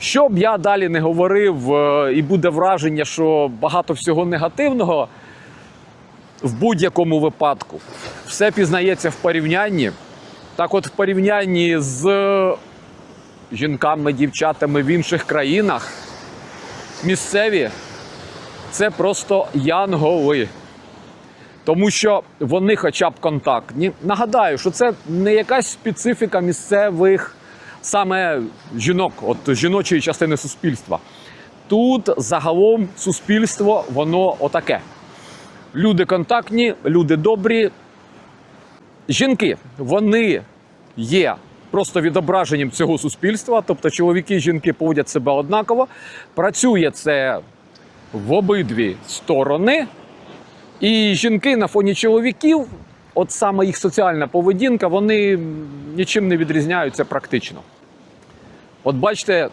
Що б я далі не говорив, е, і буде враження, що багато всього негативного, в будь-якому випадку все пізнається в порівнянні. Так, от в порівнянні з жінками, дівчатами в інших країнах, місцеві це просто янголи. Тому що вони хоча б контактні. Нагадаю, що це не якась специфіка місцевих саме жінок, от жіночої частини суспільства. Тут загалом суспільство, воно отаке. Люди контактні, люди добрі. Жінки, вони є просто відображенням цього суспільства. Тобто чоловіки і жінки поводять себе однаково. Працює це в обидві сторони. І жінки на фоні чоловіків, от саме їх соціальна поведінка, вони нічим не відрізняються практично. От бачите,